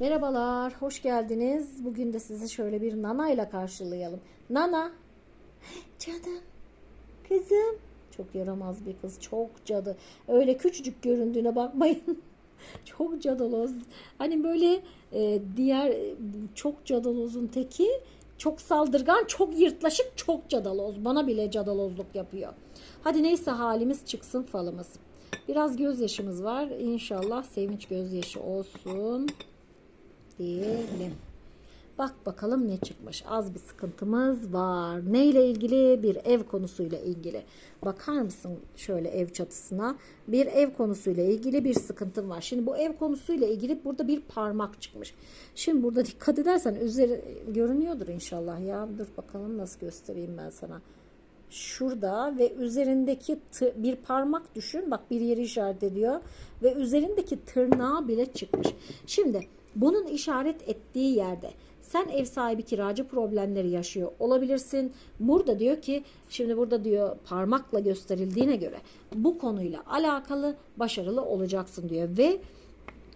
Merhabalar, hoş geldiniz. Bugün de sizi şöyle bir Nana ile karşılayalım. Nana, canım, kızım. Çok yaramaz bir kız, çok cadı. Öyle küçücük göründüğüne bakmayın. çok cadaloz. Hani böyle e, diğer e, çok cadalozun teki çok saldırgan, çok yırtlaşık, çok cadaloz. Bana bile cadalozluk yapıyor. Hadi neyse halimiz çıksın falımız. Biraz gözyaşımız var. İnşallah sevinç gözyaşı olsun diyelim. Bak bakalım ne çıkmış. Az bir sıkıntımız var. Ne ile ilgili? Bir ev konusuyla ilgili. Bakar mısın şöyle ev çatısına? Bir ev konusuyla ilgili bir sıkıntım var. Şimdi bu ev konusuyla ilgili burada bir parmak çıkmış. Şimdi burada dikkat edersen üzeri görünüyordur inşallah ya. Dur bakalım nasıl göstereyim ben sana. Şurada ve üzerindeki bir parmak düşün. Bak bir yeri işaret ediyor. Ve üzerindeki tırnağı bile çıkmış. Şimdi bunun işaret ettiği yerde sen ev sahibi kiracı problemleri yaşıyor olabilirsin. Burada diyor ki şimdi burada diyor parmakla gösterildiğine göre bu konuyla alakalı başarılı olacaksın diyor ve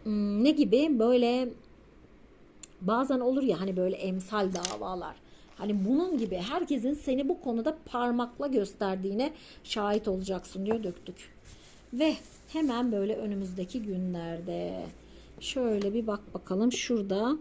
ım, ne gibi böyle bazen olur ya hani böyle emsal davalar. Hani bunun gibi herkesin seni bu konuda parmakla gösterdiğine şahit olacaksın diyor döktük. Ve hemen böyle önümüzdeki günlerde şöyle bir bak bakalım şurada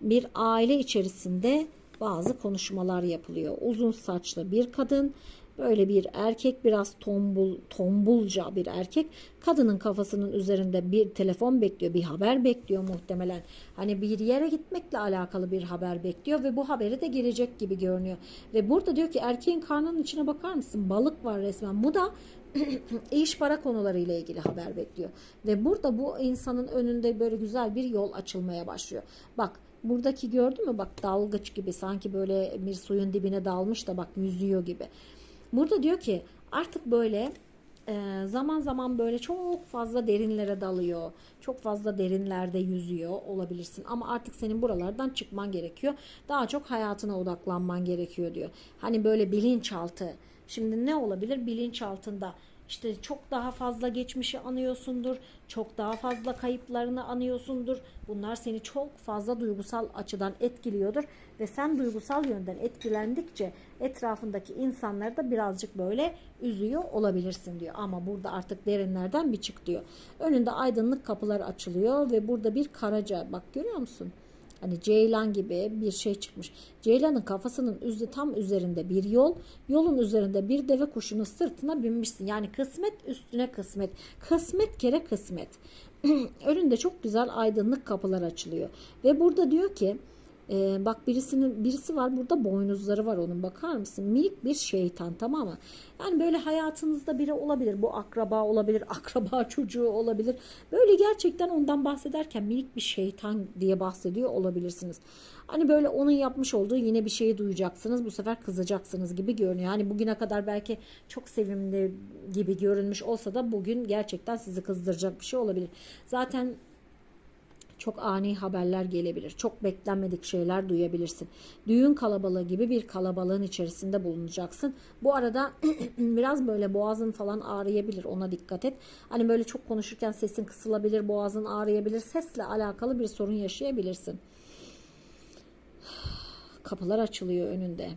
bir aile içerisinde bazı konuşmalar yapılıyor. Uzun saçlı bir kadın, böyle bir erkek biraz tombul tombulca bir erkek. Kadının kafasının üzerinde bir telefon bekliyor, bir haber bekliyor muhtemelen. Hani bir yere gitmekle alakalı bir haber bekliyor ve bu haberi de gelecek gibi görünüyor. Ve burada diyor ki erkeğin karnının içine bakar mısın? Balık var resmen. Bu da iş para konularıyla ilgili haber bekliyor. Ve burada bu insanın önünde böyle güzel bir yol açılmaya başlıyor. Bak buradaki gördün mü bak dalgıç gibi sanki böyle bir suyun dibine dalmış da bak yüzüyor gibi. Burada diyor ki artık böyle e, zaman zaman böyle çok fazla derinlere dalıyor. Çok fazla derinlerde yüzüyor olabilirsin. Ama artık senin buralardan çıkman gerekiyor. Daha çok hayatına odaklanman gerekiyor diyor. Hani böyle bilinçaltı. Şimdi ne olabilir? Bilinçaltında işte çok daha fazla geçmişi anıyorsundur. Çok daha fazla kayıplarını anıyorsundur. Bunlar seni çok fazla duygusal açıdan etkiliyordur. Ve sen duygusal yönden etkilendikçe etrafındaki insanları da birazcık böyle üzüyor olabilirsin diyor. Ama burada artık derinlerden bir çık diyor. Önünde aydınlık kapılar açılıyor ve burada bir karaca bak görüyor musun? Hani ceylan gibi bir şey çıkmış. Ceylanın kafasının üzü tam üzerinde bir yol. Yolun üzerinde bir deve kuşunun sırtına binmişsin. Yani kısmet üstüne kısmet. Kısmet kere kısmet. Önünde çok güzel aydınlık kapılar açılıyor. Ve burada diyor ki e, bak birisinin birisi var burada boynuzları var onun bakar mısın? Minik bir şeytan tamam mı? Yani böyle hayatınızda biri olabilir. Bu akraba olabilir, akraba çocuğu olabilir. Böyle gerçekten ondan bahsederken minik bir şeytan diye bahsediyor olabilirsiniz. Hani böyle onun yapmış olduğu yine bir şeyi duyacaksınız. Bu sefer kızacaksınız gibi görünüyor. Hani bugüne kadar belki çok sevimli gibi görünmüş olsa da bugün gerçekten sizi kızdıracak bir şey olabilir. Zaten çok ani haberler gelebilir. Çok beklenmedik şeyler duyabilirsin. Düğün kalabalığı gibi bir kalabalığın içerisinde bulunacaksın. Bu arada biraz böyle boğazın falan ağrıyabilir. Ona dikkat et. Hani böyle çok konuşurken sesin kısılabilir, boğazın ağrıyabilir. Sesle alakalı bir sorun yaşayabilirsin. Kapılar açılıyor önünde.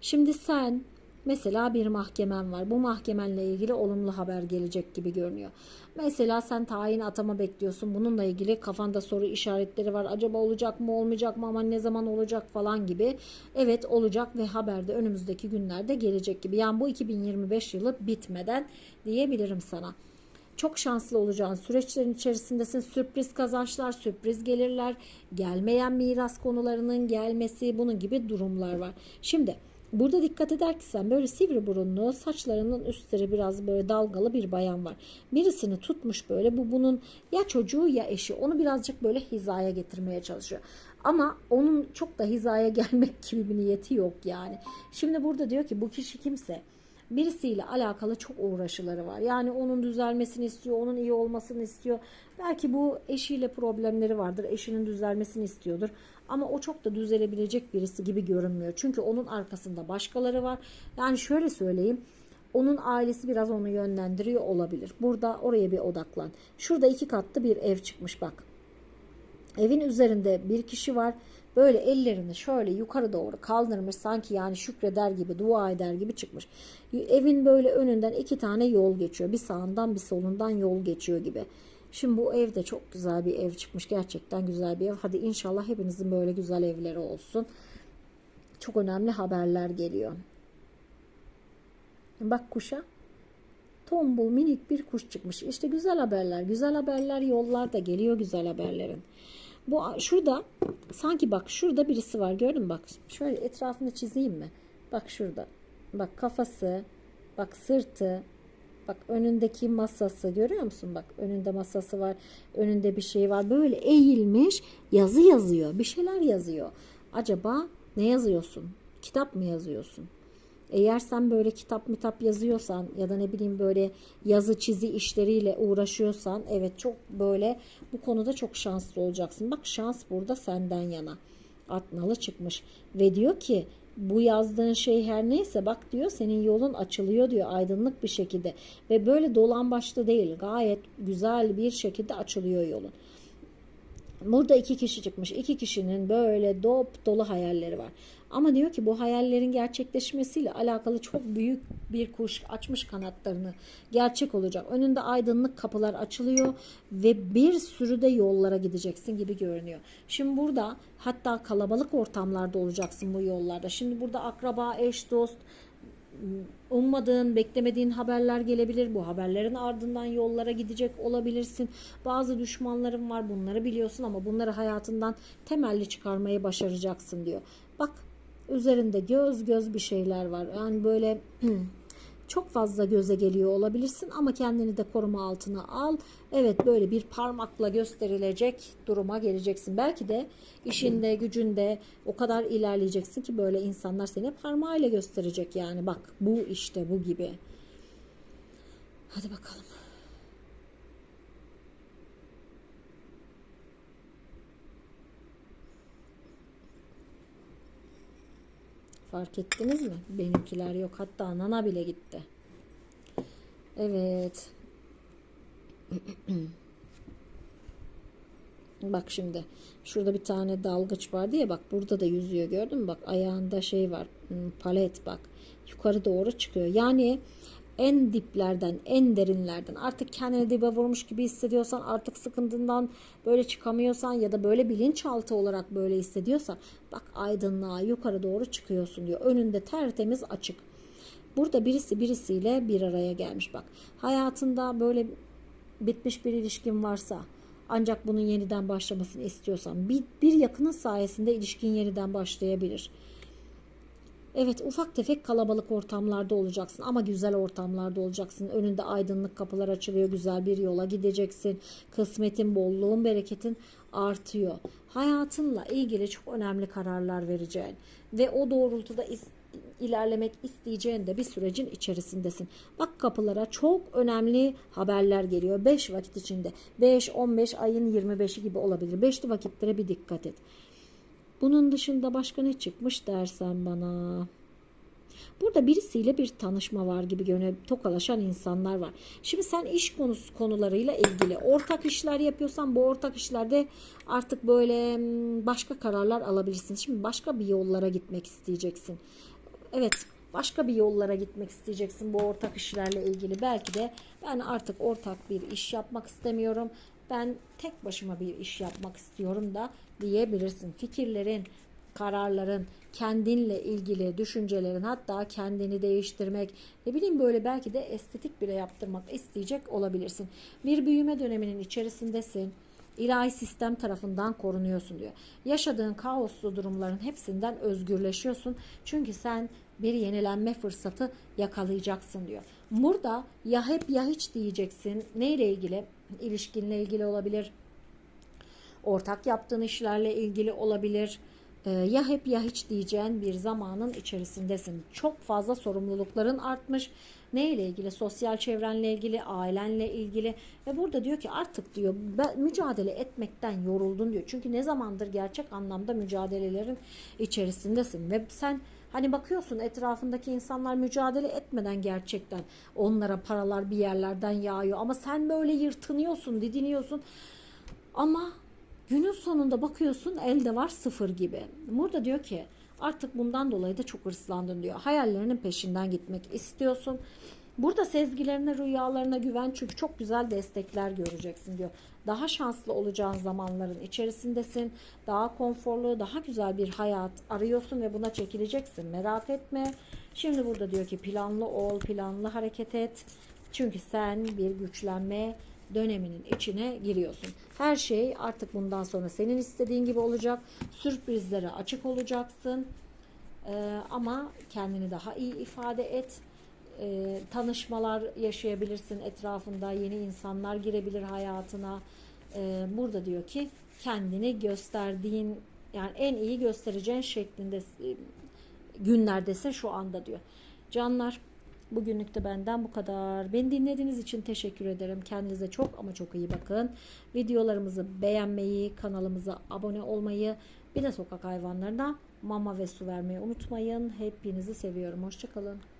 Şimdi sen Mesela bir mahkemen var. Bu mahkemenle ilgili olumlu haber gelecek gibi görünüyor. Mesela sen tayin atama bekliyorsun. Bununla ilgili kafanda soru işaretleri var. Acaba olacak mı olmayacak mı ama ne zaman olacak falan gibi. Evet olacak ve haber de önümüzdeki günlerde gelecek gibi. Yani bu 2025 yılı bitmeden diyebilirim sana. Çok şanslı olacağın süreçlerin içerisindesin. Sürpriz kazançlar, sürpriz gelirler, gelmeyen miras konularının gelmesi bunun gibi durumlar var. Şimdi Burada dikkat eder ki sen böyle sivri burunlu saçlarının üstleri biraz böyle dalgalı bir bayan var. Birisini tutmuş böyle bu bunun ya çocuğu ya eşi onu birazcık böyle hizaya getirmeye çalışıyor. Ama onun çok da hizaya gelmek gibi bir niyeti yok yani. Şimdi burada diyor ki bu kişi kimse birisiyle alakalı çok uğraşıları var. Yani onun düzelmesini istiyor, onun iyi olmasını istiyor. Belki bu eşiyle problemleri vardır, eşinin düzelmesini istiyordur. Ama o çok da düzelebilecek birisi gibi görünmüyor. Çünkü onun arkasında başkaları var. Yani şöyle söyleyeyim. Onun ailesi biraz onu yönlendiriyor olabilir. Burada oraya bir odaklan. Şurada iki katlı bir ev çıkmış bak. Evin üzerinde bir kişi var. Böyle ellerini şöyle yukarı doğru kaldırmış sanki yani şükreder gibi dua eder gibi çıkmış. Evin böyle önünden iki tane yol geçiyor. Bir sağından bir solundan yol geçiyor gibi. Şimdi bu evde çok güzel bir ev çıkmış. Gerçekten güzel bir ev. Hadi inşallah hepinizin böyle güzel evleri olsun. Çok önemli haberler geliyor. Bak kuşa. Tombul minik bir kuş çıkmış. İşte güzel haberler. Güzel haberler yollarda geliyor güzel haberlerin. Bu şurada sanki bak şurada birisi var gördün mü bak şöyle etrafını çizeyim mi? Bak şurada. Bak kafası, bak sırtı, bak önündeki masası görüyor musun? Bak önünde masası var, önünde bir şey var. Böyle eğilmiş yazı yazıyor, bir şeyler yazıyor. Acaba ne yazıyorsun? Kitap mı yazıyorsun? Eğer sen böyle kitap mitap yazıyorsan ya da ne bileyim böyle yazı çizi işleriyle uğraşıyorsan evet çok böyle bu konuda çok şanslı olacaksın. Bak şans burada senden yana. Atnalı çıkmış ve diyor ki bu yazdığın şey her neyse bak diyor senin yolun açılıyor diyor aydınlık bir şekilde ve böyle dolan başlı değil gayet güzel bir şekilde açılıyor yolun. Burada iki kişi çıkmış. İki kişinin böyle dop dolu hayalleri var. Ama diyor ki bu hayallerin gerçekleşmesiyle alakalı çok büyük bir kuş açmış kanatlarını gerçek olacak. Önünde aydınlık kapılar açılıyor ve bir sürü de yollara gideceksin gibi görünüyor. Şimdi burada hatta kalabalık ortamlarda olacaksın bu yollarda. Şimdi burada akraba, eş, dost, ummadığın, beklemediğin haberler gelebilir. Bu haberlerin ardından yollara gidecek olabilirsin. Bazı düşmanların var bunları biliyorsun ama bunları hayatından temelli çıkarmayı başaracaksın diyor. Bak üzerinde göz göz bir şeyler var. Yani böyle çok fazla göze geliyor olabilirsin ama kendini de koruma altına al. Evet böyle bir parmakla gösterilecek duruma geleceksin. Belki de işinde, gücünde o kadar ilerleyeceksin ki böyle insanlar seni parmağıyla gösterecek yani. Bak bu işte bu gibi. Hadi bakalım. Fark ettiniz mi? Benimkiler yok. Hatta nana bile gitti. Evet. bak şimdi. Şurada bir tane dalgıç vardı ya bak burada da yüzüyor gördün mü? Bak ayağında şey var. Hmm, palet bak. Yukarı doğru çıkıyor. Yani en diplerden, en derinlerden artık kendini dibe vurmuş gibi hissediyorsan, artık sıkıntından böyle çıkamıyorsan ya da böyle bilinçaltı olarak böyle hissediyorsan bak aydınlığa yukarı doğru çıkıyorsun diyor. Önünde tertemiz açık. Burada birisi birisiyle bir araya gelmiş bak. Hayatında böyle bitmiş bir ilişkin varsa ancak bunun yeniden başlamasını istiyorsan bir, bir yakının sayesinde ilişkin yeniden başlayabilir. Evet ufak tefek kalabalık ortamlarda olacaksın ama güzel ortamlarda olacaksın. Önünde aydınlık kapılar açılıyor. Güzel bir yola gideceksin. Kısmetin, bolluğun, bereketin artıyor. Hayatınla ilgili çok önemli kararlar vereceğin ve o doğrultuda ilerlemek isteyeceğin de bir sürecin içerisindesin. Bak kapılara çok önemli haberler geliyor. 5 vakit içinde. 5, 15 ayın 25'i gibi olabilir. 5'li vakitlere bir dikkat et. Bunun dışında başka ne çıkmış dersen bana. Burada birisiyle bir tanışma var gibi görünüyor. Tokalaşan insanlar var. Şimdi sen iş konusu konularıyla ilgili ortak işler yapıyorsan bu ortak işlerde artık böyle hmm, başka kararlar alabilirsin. Şimdi başka bir yollara gitmek isteyeceksin. Evet başka bir yollara gitmek isteyeceksin bu ortak işlerle ilgili. Belki de ben artık ortak bir iş yapmak istemiyorum ben tek başıma bir iş yapmak istiyorum da diyebilirsin. Fikirlerin, kararların, kendinle ilgili düşüncelerin hatta kendini değiştirmek ne bileyim böyle belki de estetik bile yaptırmak isteyecek olabilirsin. Bir büyüme döneminin içerisindesin. İlahi sistem tarafından korunuyorsun diyor. Yaşadığın kaoslu durumların hepsinden özgürleşiyorsun. Çünkü sen bir yenilenme fırsatı yakalayacaksın diyor. Burada ya hep ya hiç diyeceksin. Neyle ilgili? ilişkinle ilgili olabilir. Ortak yaptığın işlerle ilgili olabilir. Ee, ya hep ya hiç diyeceğin bir zamanın içerisindesin. Çok fazla sorumlulukların artmış. Ne ile ilgili? Sosyal çevrenle ilgili, ailenle ilgili ve burada diyor ki artık diyor mücadele etmekten yoruldun diyor. Çünkü ne zamandır gerçek anlamda mücadelelerin içerisindesin ve sen Hani bakıyorsun etrafındaki insanlar mücadele etmeden gerçekten onlara paralar bir yerlerden yağıyor. Ama sen böyle yırtınıyorsun, didiniyorsun. Ama Günün sonunda bakıyorsun elde var sıfır gibi. Burada diyor ki artık bundan dolayı da çok hırslandın diyor. Hayallerinin peşinden gitmek istiyorsun. Burada sezgilerine, rüyalarına güven çünkü çok güzel destekler göreceksin diyor. Daha şanslı olacağın zamanların içerisindesin. Daha konforlu, daha güzel bir hayat arıyorsun ve buna çekileceksin. Merak etme. Şimdi burada diyor ki planlı ol, planlı hareket et. Çünkü sen bir güçlenme döneminin içine giriyorsun. Her şey artık bundan sonra senin istediğin gibi olacak. Sürprizlere açık olacaksın. Ee, ama kendini daha iyi ifade et. Ee, tanışmalar yaşayabilirsin etrafında. Yeni insanlar girebilir hayatına. Ee, burada diyor ki kendini gösterdiğin yani en iyi göstereceğin şeklinde e, günlerdesin şu anda diyor. Canlar bugünlük de benden bu kadar. Beni dinlediğiniz için teşekkür ederim. Kendinize çok ama çok iyi bakın. Videolarımızı beğenmeyi, kanalımıza abone olmayı, bir de sokak hayvanlarına mama ve su vermeyi unutmayın. Hepinizi seviyorum. Hoşçakalın.